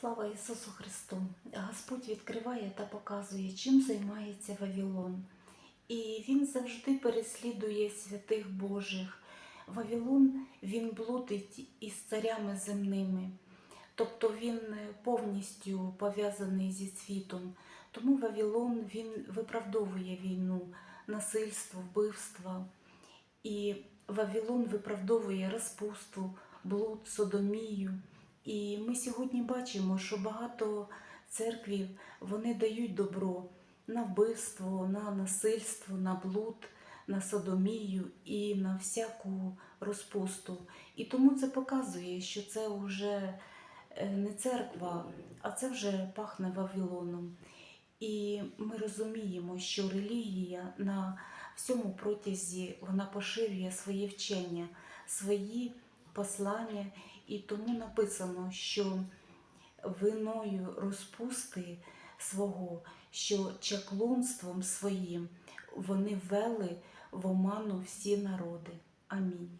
Слава Ісусу Христу! Господь відкриває та показує, чим займається Вавилон. І Він завжди переслідує святих Божих. Вавилон він блудить із царями земними, тобто він повністю пов'язаний зі світом. Тому Вавилон він виправдовує війну, насильство, вбивства. І Вавилон виправдовує розпусту, блуд, содомію. І ми сьогодні бачимо, що багато церквів вони дають добро на вбивство, на насильство, на блуд, на содомію і на всяку розпусту. І тому це показує, що це вже е, не церква, а це вже пахне Вавилоном. І ми розуміємо, що релігія на всьому протязі вона поширює своє вчення, свої послання, і тому написано, що виною розпусти свого, що чаклунством своїм вони ввели в оману всі народи. Амінь.